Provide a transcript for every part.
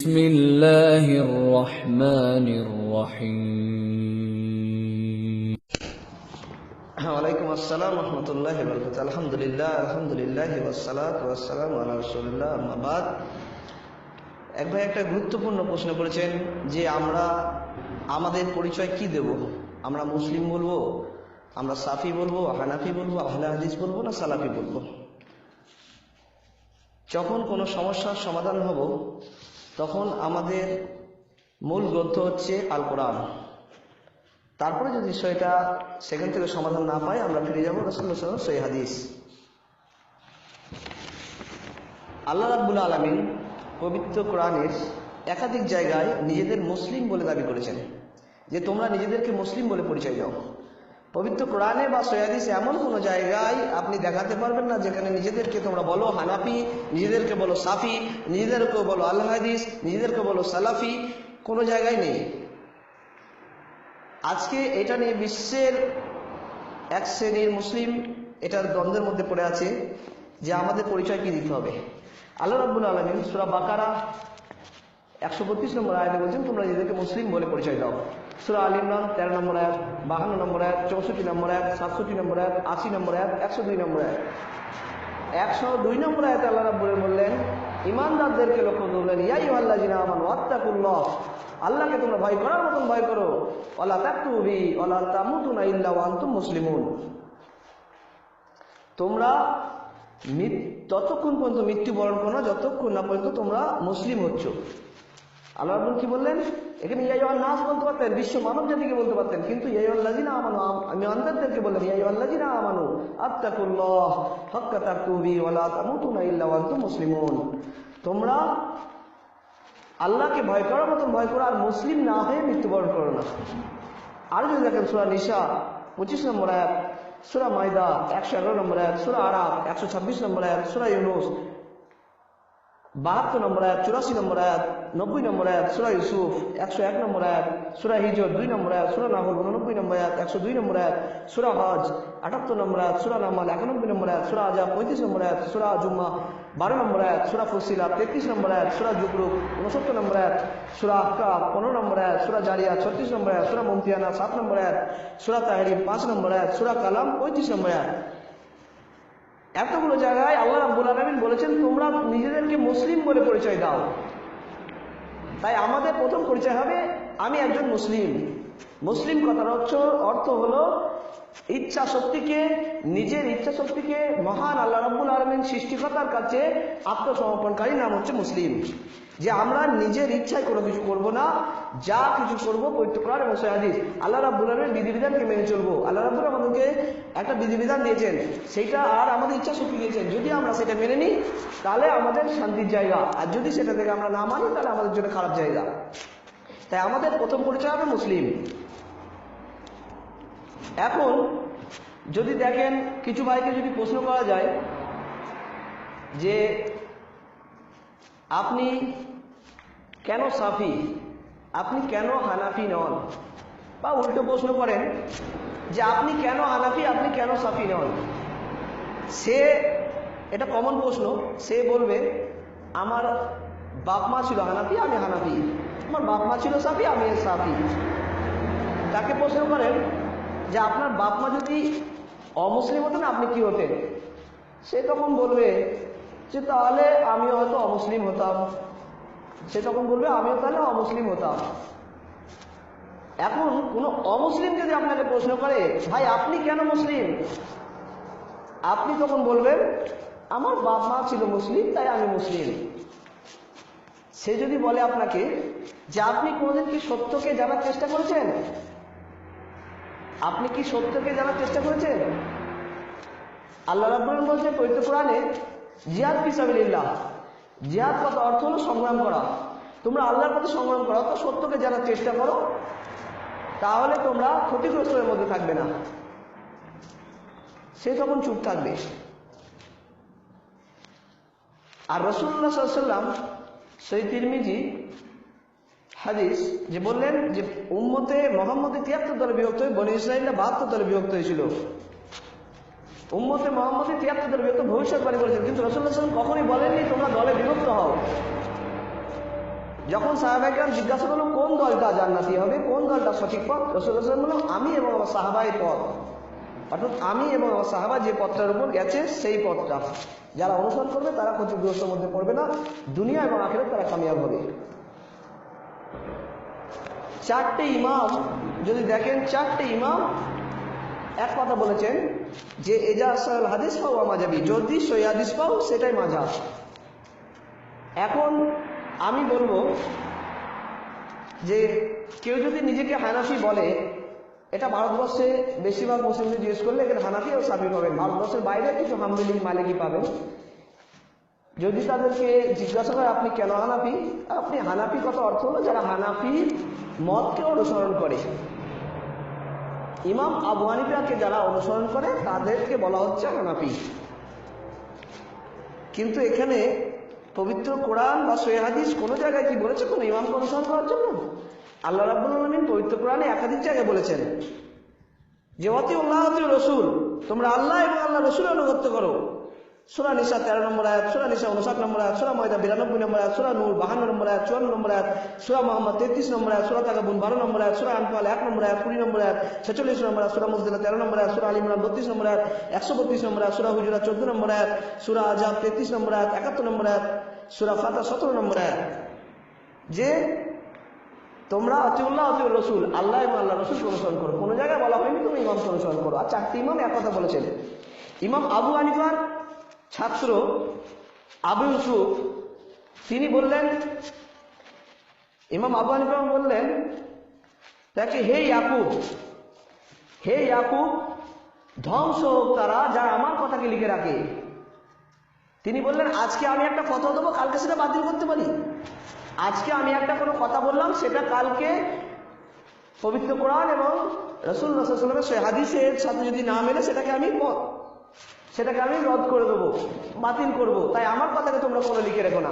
بسم الله الرحمن الرحيم ওয়ালাইকুম আসসালাম রহমতুল্লাহ বরকত আলহামদুলিল্লাহ আলহামদুলিল্লাহ ওয়াসালাত ওয়াসালাম আলা রসুল্লাহ আহমাবাদ এক ভাই একটা গুরুত্বপূর্ণ প্রশ্ন করেছেন যে আমরা আমাদের পরিচয় কি দেব আমরা মুসলিম বলবো আমরা সাফি বলবো হানাফি বলবো আহলে হাদিস বলবো না সালাফি বলবো যখন কোনো সমস্যার সমাধান হব তখন আমাদের মূল গ্রন্থ হচ্ছে আল কোরআন তারপরে যদি সেটা সেখান থেকে সমাধান না পাই, আমরা ফিরে যাব রসুল্লাহ হাদিস। আল্লাহ রাব্বুল আলমিন পবিত্র কোরআনের একাধিক জায়গায় নিজেদের মুসলিম বলে দাবি করেছেন। যে তোমরা নিজেদেরকে মুসলিম বলে পরিচয় দাও। পবিত্র কোরআনে বা সৈয়াদিস এমন কোনো জায়গায় আপনি দেখাতে পারবেন না যেখানে নিজেদেরকে তোমরা বলো হানাফি, নিজেদেরকে বলো সাফি নিজেদেরকে বলো আল নিজেদেরকে বলো সালাফি, কোনো জায়গায় নেই। আজকে এটা নিয়ে বিশ্বের এক শ্রেণির মুসলিম এটার দ্বন্দ্বের মধ্যে পড়ে আছে যে আমাদের পরিচয় কি দিতে হবে? আল্লাহ রাব্বুল আলমিন সুরা বাকারা একশো বত্রিশ নম্বর আয়াতে বলছেন, তোমরা নিজেদেরকে মুসলিম বলে পরিচয় দাও। সুরা আল ইমরান তেরো নম্বর এক বাহান্ন নম্বর এক চৌষট্টি নম্বর এক সাতষট্টি নম্বর এক আশি নম্বর এক একশো দুই নম্বর এক একশো দুই নম্বর আয়াতে আল্লাহ রাব্বুল বললেন, ইমানদারদেরকে লক্ষ্য করলেন ইয়াই আল্লাহ জিনা আমান ওয়াত্তাকুল্লাহ। আল্লাহকে তোমরা ভয় করার মতন ভয় করো। ওলা তাকুবি ওলা তামুতুনা ইল্লা ওয়ান্তুম মুসলিমুন। তোমরা ততক্ষণ পর্যন্ত মৃত্যুবরণ করো না, যতক্ষণ না পর্যন্ত তোমরা মুসলিম হচ্ছ। আল্লাহ কি বললেন? এখানে ইয়াইওয়াল নাস বলতে পারতেন, বিশ্ব মানব জাতিকে বলতে পারতেন, কিন্তু আম- আমানু ওয়ালা তোমরা আল্লাহকে ভয় করার মতন ভয় করো, আর মুসলিম না হয়ে মৃত্যুবরণ করো না। আর যদি দেখেন সুরা নিশা পঁচিশ নম্বর এক সুরা মাইদা একশো এগারো নম্বর এক সুরা আরাব একশো ছাব্বিশ নম্বর এক সুরা ইউনুস, বাহাত্তর নম্বর এক চুরাশি নম্বর এক নব্বই নম্বর এক সুরা ইউসুফ একশো এক নম্বর এক সুরা হিজর দুই নম্বর এক সুরা নাহুল উননব্বই নম্বর এক একশো দুই নম্বর এক সুরা হজ আটাত্তর নম্বর এক সুরা নামাল একানব্বই নম্বর এক সুরা আজা পঁয়ত্রিশ নম্বর এক সুরা জুম্মা বারো নম্বর এক সুরা ফুসিলা তেত্রিশ নম্বর এক সুরা জুকরুক উনসত্তর নম্বর এক সুরা আক্কা পনেরো নম্বর এক সুরা জারিয়া ছত্রিশ নম্বর আয়াত সুরা মমতিয়ানা সাত নম্বর এক সুরা তাহরিম পাঁচ নম্বর এক সুরা কালাম পঁয়ত্রিশ নম্বর এক এতগুলো জায়গায় আল্লাহ রাব্বুল আলামিন বলেছেন তোমরা নিজেদেরকে মুসলিম বলে পরিচয় দাও তাই আমাদের প্রথম পরিচয় হবে আমি একজন মুসলিম। মুসলিম কথার হচ্ছে অর্থ হলো ইচ্ছা শক্তিকে, নিজের ইচ্ছা শক্তিকে মহান আল্লাহ রাব্বুল আলমিন সৃষ্টিকর্তার কাছে আত্মসমর্পণকারী নাম হচ্ছে মুসলিম। যে আমরা নিজের ইচ্ছায় কোনো কিছু করব না, যা কিছু করব পবিত্র কোরআন এবং সহিহ আল্লাহ রাব্বুল আলমের বিধিবিধানকে মেনে চলবো। আল্লাহ রাব্বুল আমাদেরকে একটা বিধিবিধান দিয়েছেন, সেটা আর আমাদের ইচ্ছা শক্তি দিয়েছেন। যদি আমরা সেটা মেনে নিই, তাহলে আমাদের শান্তির জায়গা। আর যদি সেটা থেকে আমরা না মানি, তাহলে আমাদের জন্য খারাপ জায়গা। তাই আমাদের প্রথম পরিচয় হবে মুসলিম। এখন যদি দেখেন কিছু ভাইকে যদি প্রশ্ন করা যায় যে আপনি কেন সাফি, আপনি কেন হানাফি নন? বা উল্টো প্রশ্ন করেন যে আপনি কেন হানাফি, আপনি কেন সাফি নন? সে, এটা কমন প্রশ্ন, সে বলবে, আমার বাপ মা ছিল হানাফি, আমি হানাফি। আমার বাপ মা ছিল সাফি, আমি সাফি। তাকে প্রশ্ন করেন যে আপনার বাপ মা যদি অমুসলিম হতেন, আপনি কি হতেন? সে তখন বলবে যে, তাহলে আমি হয়তো অমুসলিম হতাম। সে তখন বলবে, আমিও তাহলে অমুসলিম হতাম। এখন কোন অমুসলিম যদি আপনাকে প্রশ্ন করে, ভাই, আপনি কেন মুসলিম? আপনি তখন বলবেন, আমার বাপ মা ছিল মুসলিম, তাই আমি মুসলিম। সে যদি বলে আপনাকে যে, আপনি কোনোদিন কি সত্যকে জানার চেষ্টা করেছেন? আপনি কি সত্যকে জানার চেষ্টা করেছেন? আল্লাহ রাব্বুল বলছে পবিত্র কোরআনে, জিহাদ ফিসাবিল্লাহ জিহাদ কথা অর্থ হলো সংগ্রাম করা। তোমরা আল্লাহর পথে সংগ্রাম করো তো সত্যকে জানার চেষ্টা করো। তাহলে তোমরা ক্ষতিগ্রস্তের মধ্যে থাকবে না। সে তখন চুপ থাকবে। আর রসুল্লাহ সাল্লাম সেই তিরমিজি হাদিস যে বললেন যে উম্মতে মোহাম্মদে তিয়াত্তর দলে বিভক্ত হয়ে বনি ইসরায়েলরা বাহাত্তর দলে বিভক্ত হয়েছিল। উম্মতে মোহাম্মদে তিয়াত্তর দলে বিভক্ত ভবিষ্যৎবাণী করেছেন কিন্তু রসুল্লাহ সাল্লাম কখনই বলেননি, তোমরা দলে বিভক্ত হও। যখন সাহাবাইকার জিজ্ঞাসা করল, কোন দলটা জান্নাতি হবে? কোন দলটা সঠিক পথ? রসুল বলল আমি এবং আমার সাহাবাই পথ। অর্থাৎ আমি এবং আমার সাহাবা যে পথটার উপর গেছে, সেই পথটা। যারা অনুসরণ করবে, তারা ক্ষতিগ্রস্তের মধ্যে পড়বে না। দুনিয়া এবং আখেরাত তারা কামিয়াব হবে। চারটে ইমাম, যদি দেখেন চারটে ইমাম, এক কথা বলেছেন যে এজা আসাল হাদিস পাও মাজাবি, যদি সই হাদিস পাও সেটাই মাঝাব এখন আমি বলব যে কেউ যদি নিজেকে হানাফি বলে, এটা ভারতবর্ষে বেশিরভাগ মুসলিমদের জিজ্ঞেস করলে এখানে হানাফি ও সাফি পাবেন। ভারতবর্ষের বাইরে কিছু হামবিলি মালিকি পাবেন। যদি তাদেরকে জিজ্ঞাসা করে আপনি কেন হানাফি? আপনি হানাফি কত অর্থ হলো যারা হানাফি মতকে অনুসরণ করে। ইমাম আবু হানিফাকে যারা অনুসরণ করে, তাদেরকে বলা হচ্ছে হানাফি। কিন্তু এখানে পবিত্র কোরআন বা হাদিস কোনো জায়গায় কি বলেছে? কোনো ইমামকে অনুসরণ করার জন্য? আল্লাহ রাব্বুল আলমিন পবিত্র কোরআনে একাধিক জায়গায় বলেছেন, যে অতি আল্লাহ অতি রসুল, তোমরা আল্লাহ এবং আল্লাহ রসুলের অনুগত্য করো। সুরা নিসা তেরো নম্বর আয়াত সুরা নিসা উনষাট নম্বর আয়াত সুরা ময়দা বিরানব্বই নম্বর আয়াত সুরা নূর বাহান্ন নম্বর আয়াত চুয়ান্ন নম্বর আয়াত সুরা মোহাম্মদ তেত্রিশ নম্বর আয়াত সুরা তাকাবুন বারো নম্বর আয়াত সুরা আনফাল এক নম্বর আয়াত কুড়ি নম্বর আয়াত ছেচল্লিশ নম্বর আয়াত সুরা মজদিলা তেরো নম্বর আয়াত সুরা আলিমরান বত্রিশ নম্বর আয়াত একশো বত্রিশ নম্বর আয়াত সুরা হুজুরা চোদ্দ নম্বর আয়াত সুরা আজাব তেত্রিশ নম্বর আয়াত একাত্তর নম্বর আয়াত সুরা ফাতা সতেরো নম্বর আয়াত যে তোমরা অতিউল্লাহ অতি রসুল আল্লাহ এবং আল্লাহ রসুল অনুসরণ করো কোনো জায়গায় বলা হয়নি তুমি ইমামকে অনুসরণ করো আর চারটি ইমাম এক কথা বলেছেন ইমাম আবু হানিফার ছাত্র আবু ইউসুফ তিনি বললেন, ইমাম আবু হানিফা বললেন, তাকে হে ইয়াকুব হে ইয়াকুব, ধ্বংস হোক তারা যারা আমার কথাকে লিখে রাখে। তিনি বললেন, আজকে আমি একটা কথা দেবো, কালকে সেটা বাতিল করতে পারি। আজকে আমি একটা কোনো কথা বললাম, সেটা কালকে পবিত্র কোরআন এবং রসুল রসুলের হাদিসের সাথে যদি না মেলে, সেটাকে আমি সেটাকে আমি রদ করে দেবো, বাতিল করব। তাই আমার কথাকে তোমরা কোনো লিখে রেখো না।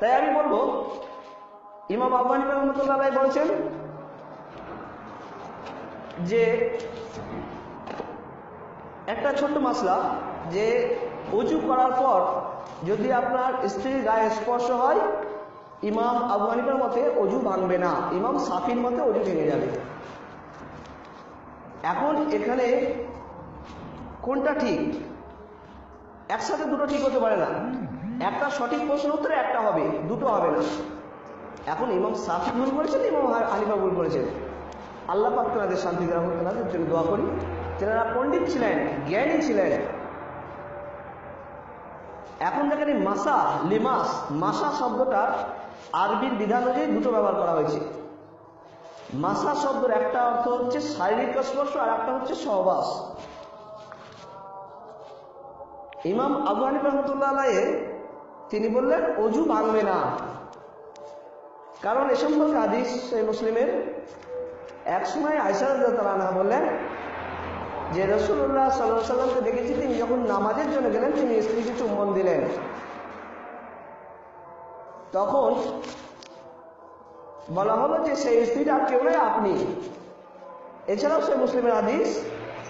তাই আমি বলব, ইমাম আব্বানি রহমতুল্লাহ বলছেন যে, একটা ছোট্ট মাসলা যে উঁচু করার পর যদি আপনার স্ত্রীর গায়ে স্পর্শ হয়, ইমাম আবু মতে অজু ভাঙবে না। ইমাম সাফির মতে অজু ভেঙে যাবে। এখন এখানে কোনটা ঠিক? একসাথে দুটো ঠিক হতে পারে না। একটা সঠিক প্রশ্ন উত্তরে একটা হবে, দুটো হবে না। এখন ইমাম সাফি ভুল করেছেন, ইমাম হানিফা ভুল করেছেন। আল্লাহ পাক তেনাদের শান্তি দেওয়া হোক তেনাদের জন্য দোয়া করি। তেনারা পণ্ডিত ছিলেন, জ্ঞানী ছিলেন। এখন দেখেন মাসা, লিমাস, মাসা শব্দটা আরবির বিধান অনুযায়ী দুটো ব্যবহার করা হয়েছে। মাসা শব্দের একটা অর্থ হচ্ছে শারীরিক স্পর্শ আর একটা হচ্ছে সহবাস। ইমাম আবু হানিফ রহমতুল্লাহ তিনি বললেন, অজু ভাঙবে না। কারণ এ সম্পর্কে আদিস সেই মুসলিমের এক সময় আয়সার তারা বললেন যে রসুল্লাহ সাল্লাহ সাল্লামকে দেখেছি, তিনি যখন নামাজের জন্য গেলেন, তিনি স্ত্রীকে চুম্বন দিলেন। তখন বলা হলো যে, সেই স্ত্রীটা কেউ আপনি। এছাড়াও সেই মুসলিমের আদিস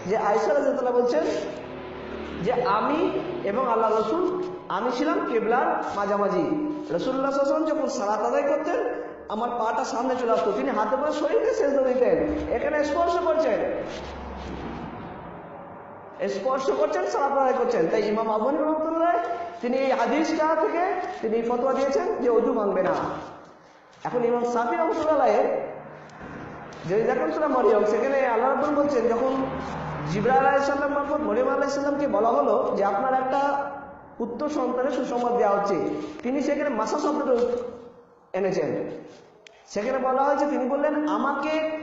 যে আয়সা রাজাতলা বলছেন যে আমি এবং আল্লাহ রসুল, আমি ছিলাম কেবলার মাঝামাঝি। রসুল্লাহ সাল্লাম যখন সালাত আদায় করতেন, আমার পাটা সামনে চলে আসতো। তিনি হাতে করে শরীরকে শেষ দিতেন। এখানে স্পর্শ করছেন। স্পর্শ করছেন, সালাত আদায় করছেন। তাই ইমাম আবনী রহমতুল্লাহ, তিনি এই হাদিসটা থেকে তিনি ফতোয়া দিয়েছেন যে অজু ভাঙবে না। এখন ইমাম সাফি রহমতুল্লাহ যদি দেখেন সেটা মরিয়ম, সেখানে আল্লাহ বলছেন, যখন জিবরা আলাহিসাল্লাম মারফত মরিয়ম আলাহিসাল্লামকে বলা হলো যে আপনার একটা পুত্র সন্তানের সুসংবাদ দেওয়া হচ্ছে। তিনি সেখানে মাসা শব্দটা এনেছেন। সেখানে বলা হয়েছে, তিনি বললেন, আমাকে,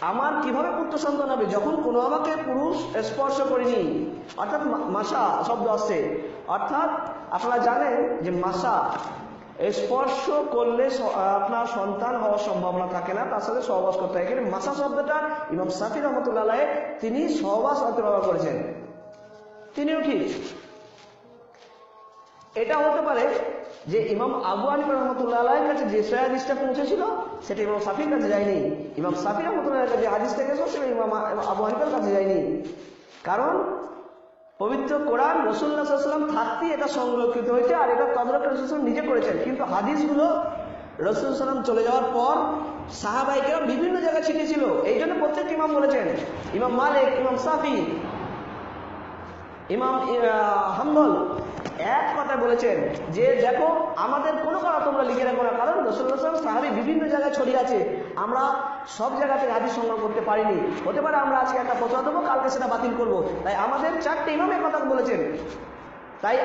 আমার কীভাবে পুত্র সন্তান হবে? যখন কোনো আমাকে পুরুষ স্পর্শ করেনি। অর্থাৎ মাসা শব্দ আসছে। অর্থাৎ আপনারা জানেন যে মাসা স্পর্শ করলে আপনার সন্তান হওয়ার সম্ভাবনা থাকে না। তার সাথে সহবাস করতে হয়। এখানে মাসা শব্দটা ইমাম সাফি রহমতুল্লাহ তিনি সহবাস অর্থে করেছেন। তিনিও ঠিক। এটা হতে পারে যে ইমাম আবু আলী রহমতুল্লাহ কাছে যে হাদিসটা পৌঁছেছিল, সেটা ইমাম সাফির কাছে যায়নি। ইমাম সাফি রহমতুল্লাহ কাছে হাদিসটা গেছে সেটা ইমাম আবু হানিফার কাছে যায়নি। কারণ পবিত্র কোরআন রসুল্লাহাম থাকতেই এটা সংরক্ষিত হয়েছে আর এটা তদরক রসুল নিজে করেছেন। কিন্তু হাদিসগুলো রসুল চলে যাওয়ার পর সাহাবাইকেরা বিভিন্ন জায়গায় ছিটিয়েছিল। এই জন্য প্রত্যেক ইমাম বলেছেন, ইমাম মালিক, ইমাম সাফি ইমাম হাম্বল, এক কথা বলেছেন যে, দেখো, আমাদের কোনো কথা তোমরা লিখে রাখো না, কারণ রসুল্লাহ সাহাবি বিভিন্ন জায়গায় ছড়িয়ে আছে। আমরা সব জায়গা থেকে সংগ্রহ করতে পারিনি। হতে পারে আমরা আজকে একটা ফতোয়া দেবো, কালকে সেটা বাতিল করব। তাই আমাদের চারটে ইমাম কথা বলেছেন। তাই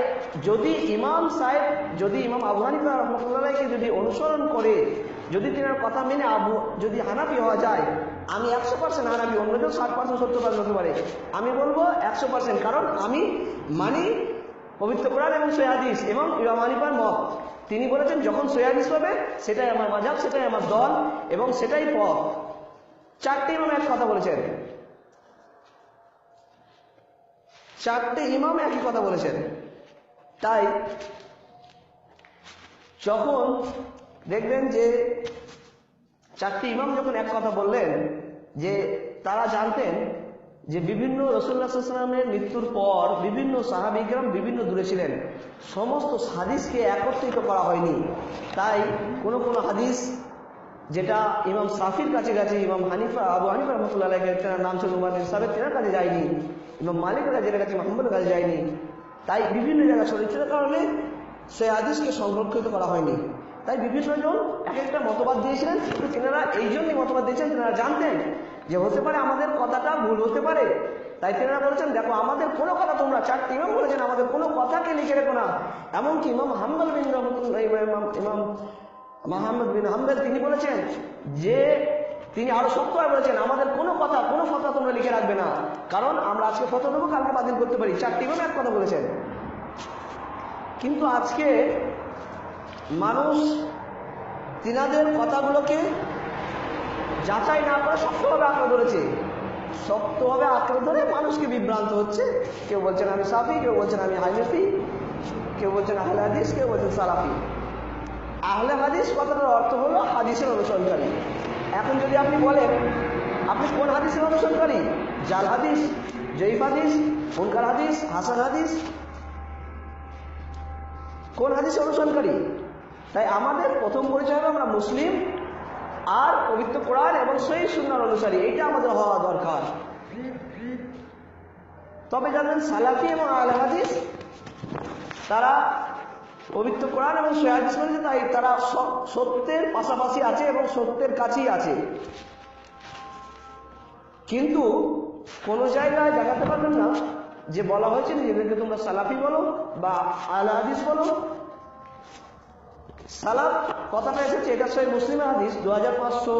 যদি ইমাম সাহেব, যদি ইমাম আবু হানিফা রহমতুল্লাহকে যদি অনুসরণ করে, যদি তিনার কথা মেনে আবু, যদি হানাফি হওয়া যায় আমি একশো পার্সেন্ট হানাফি অন্য কেউ ষাট পার্সেন্ট সত্তর পার্সেন্ট হতে পারে। আমি বলব একশো পার্সেন্ট কারণ আমি মানি পবিত্র কোরআন এবং সৈয়াদিস এবং ইমাম হানিফার মত। তিনি বলেছেন, যখন সৈয়াদিস পাবে সেটাই আমার মাঝাব, সেটাই আমার দল এবং সেটাই পথ। চারটে ইমাম এক কথা বলেছেন। চারটে ইমাম একই কথা বলেছেন। তাই যখন দেখবেন যে চারটি ইমাম যখন এক কথা বললেন যে তারা জানতেন যে বিভিন্ন রসুল্লাহামের মৃত্যুর পর বিভিন্ন সাহাবিগ্রাম বিভিন্ন দূরে ছিলেন। সমস্ত হাদিসকে একত্রিত করা হয়নি। তাই কোনো কোনো হাদিস যেটা ইমাম সাফির কাছে গেছে, ইমাম হানিফা, আবু হানিফা রহমতুল্লাহ নাম ছিল উমার সাহেব তেনার কাছে যায়নি, ইমাম মালিকের কাছে কাছে মাহমুদের কাছে যায়নি। তাই বিভিন্ন জায়গায় ছড়িয়ে কারণে সে হাদিসকে সংরক্ষিত করা হয়নি। তাই বিভিন্ন জন এক একটা মতবাদ দিয়েছিলেন, কিন্তু তেনারা এই জন্যই মতবাদ দিয়েছেন, তেনারা জানতেন যে হতে পারে আমাদের কথাটা ভুল হতে পারে। তাই তেনারা বলেছেন, দেখো, আমাদের কোনো কথা তোমরা চারটি ইমাম বলেছেন, আমাদের কোনো কথাকে লিখে রেখো না। এমনকি ইমাম হাম্বাল বিন ইমাম ইমাম মাহমদ বিন হাম্বেল তিনি বলেছেন যে, তিনি আরও শক্তভাবে বলেছেন, আমাদের কোনো কথা কোনো কথা তোমরা লিখে রাখবে না। কারণ আমরা আজকে ফটো দেবো, কালকে বাতিল করতে পারি। চারটি ইমাম এক কথা বলেছেন। কিন্তু আজকে মানুষ তিনাদের কথাগুলোকে যাচাই না করে শক্তভাবে আঁকড়ে ধরেছে শক্তভাবে আঁকড়ে ধরে মানুষকে বিভ্রান্ত হচ্ছে। কেউ বলছেন আমি সাফি, কেউ বলছেন আমি হাইনেফি কেউ বলছেন আহলে হাদিস, কেউ বলছেন সালাফি। আহলে হাদিস কথাটার অর্থ হলো হাদিসের অনুসরণকারী। এখন যদি আপনি বলেন, আপনি কোন হাদিসের অনুসরণকারী? জাল হাদিস, জয়ীফ হাদিস হাদিস, হাসান হাদিস। কোন হাদিসের অনুসরণকারী? তাই আমাদের প্রথম পরিচয় হলো আমরা মুসলিম আর পবিত্র কোরআন এবং সেই সুন্দর অনুসারী। এটা আমাদের হওয়া দরকার। তবে জানবেন সালাফি এবং আল হাদিস, তারা পবিত্র কোরআন এবং সৈয়াদিস বলেছে, তাই তারা সত্যের পাশাপাশি আছে এবং সত্যের কাছেই আছে। কিন্তু কোন জায়গায় দেখাতে পারবেন না যে বলা হয়েছে নিজেদেরকে তোমরা সালাফি বলো বা আল হাদিস বলো সালাফ কথাটা এসেছে এটা সহি মুসলিম হাদিস দু হাজার পাঁচশো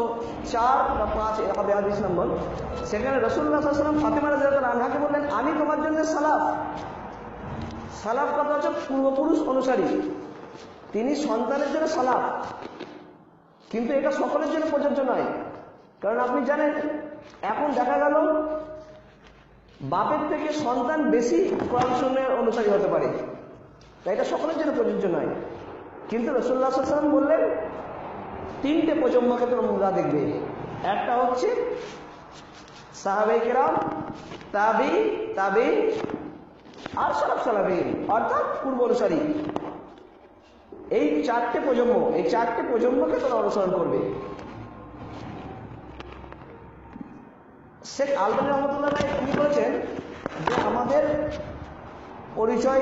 চার বা পাঁচ হবে হাদিস নম্বর। সেখানে রসুল্লাহ সাল্লাম ফাতেমা রাজাত আনহাকে বললেন, আমি তোমার জন্য সালাফ সালাফ কথা হচ্ছে পূর্বপুরুষ অনুসারী। তিনি সন্তানের জন্য সালাফ কিন্তু এটা সকলের জন্য প্রযোজ্য নয়। কারণ আপনি জানেন, এখন দেখা গেল, বাপের থেকে সন্তান বেশি কোরআন অনুসারী হতে পারে। তাই এটা সকলের জন্য প্রযোজ্য নয়। কিন্তু রসুল্লাহ সাল্লাম বললেন, তিনটে প্রজন্মকে তোমরা দেখবে। একটা হচ্ছে সাহাবেকেরাম তাবি তাবি, আর সালাফ সালাবিন অর্থাৎ পূর্ব অনুসারী। এই চারটে প্রজন্ম, এই চারটে প্রজন্মকে তোমরা অনুসরণ করবে। শেখ আলবানী রহমতুল্লাহ তিনি বলেছেন যে আমাদের পরিচয়,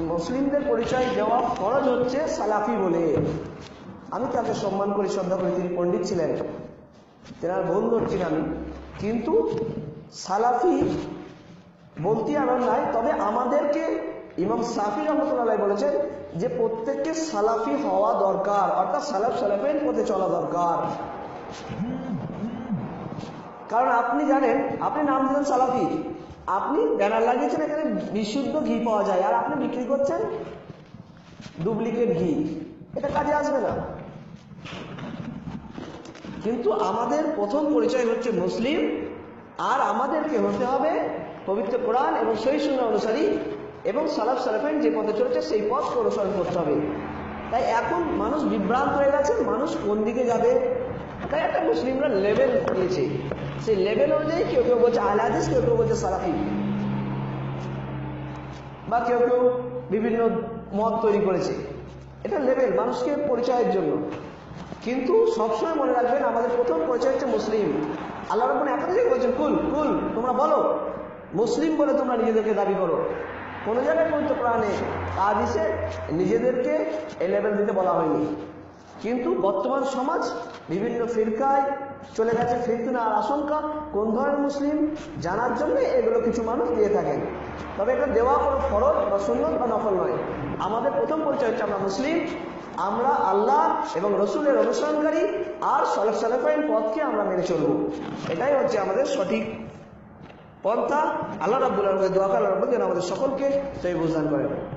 মুসলিমদের পরিচয় দেওয়া ফরজ হচ্ছে সালাফি বলে। আমি তাকে সম্মান করি, শ্রদ্ধা করি? তিনি পণ্ডিত ছিলেন। তেনার বন্ধু হচ্ছেন আমি। কিন্তু সালাফি বলতে আমার নাই, তবে আমাদেরকে ইমাম সাফি রহমতুল্লাহ বলেছেন যে প্রত্যেককে সালাফি হওয়া দরকার, অর্থাৎ সালাফ সালাফের পথে চলা দরকার। কারণ আপনি জানেন, আপনি নাম দিলেন সালাফি। আপনি ব্যানার লাগিয়েছেন, এখানে বিশুদ্ধ ঘি পাওয়া যায়। আর আপনি বিক্রি করছেন ডুপ্লিকেট ঘি। এটা কাজে আসবে না। কিন্তু আমাদের প্রথম পরিচয় হচ্ছে মুসলিম, আর আমাদেরকে হতে হবে পবিত্র কোরআন এবং সেই শূন্য অনুসারী এবং সালাফ সালাফাইন যে পথে চলেছে, সেই পথকে অনুসরণ করতে হবে। তাই এখন মানুষ বিভ্রান্ত হয়ে গেছে, মানুষ কোন দিকে যাবে? তাই একটা মুসলিমরা লেভেল দিয়েছে সেই লেভেল অনুযায়ী কেউ কেউ বলছে আহলাদিস কেউ কেউ বলছে সালাফি বা কেউ কেউ বিভিন্ন মত তৈরি করেছে। এটা লেভেল মানুষকে পরিচয়ের জন্য। কিন্তু সবসময় মনে রাখবেন, আমাদের প্রথম পরিচয় হচ্ছে মুসলিম। আল্লাহ রব্বুল একাধিক বলছেন, কুল কুল, তোমরা বলো। মুসলিম বলে তোমরা নিজেদেরকে দাবি করো। কোনো জায়গায় পবিত্র প্রাণে কাদিসে নিজেদেরকে এই লেভেল দিতে বলা হয়নি। কিন্তু বর্তমান সমাজ বিভিন্ন ফিরকায় চলে গেছে ফিরকিনার আশঙ্কা। কোন ধরনের মুসলিম জানার জন্য এগুলো কিছু মানুষ দিয়ে থাকেন? তবে এটা দেওয়া কোনো ফরজ বা সুন্নত বা নফল নয়। আমাদের প্রথম পরিচয় হচ্ছে আমরা মুসলিম। আমরা আল্লাহ এবং রসুলের অনুসরণকারী আর সলেফ সালেফাইন পথকে আমরা মেনে চলব। এটাই হচ্ছে আমাদের সঠিক পন্থা। আল্লাহ রাবুল আলমের দোয়া আমাদের সকলকে সেই বুঝদান করেন।